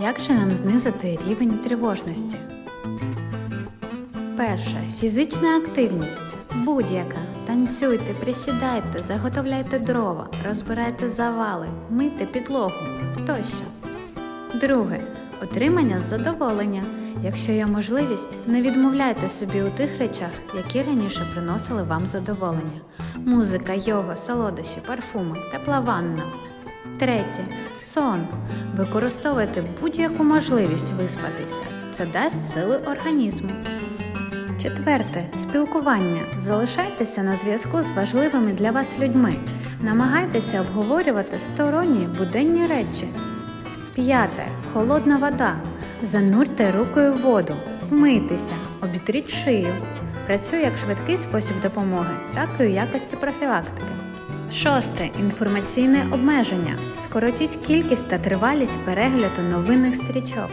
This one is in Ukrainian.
Як же нам знизити рівень тривожності? Перше. Фізична активність. Будь-яка. Танцюйте, присідайте, заготовляйте дрова, розбирайте завали, мийте підлогу тощо. Друге. Отримання задоволення. Якщо є можливість, не відмовляйте собі у тих речах, які раніше приносили вам задоволення: музика, йога, солодощі, парфуми, тепла ванна. Третє сон. Використовуйте будь-яку можливість виспатися. Це дасть сили організму. Четверте спілкування. Залишайтеся на зв'язку з важливими для вас людьми. Намагайтеся обговорювати сторонні буденні речі. П'яте холодна вода. Занурте рукою в воду, вмийтеся, обітріть шию. Працює як швидкий спосіб допомоги, так і у якості профілактики. Шосте інформаційне обмеження. Скоротіть кількість та тривалість перегляду новинних стрічок.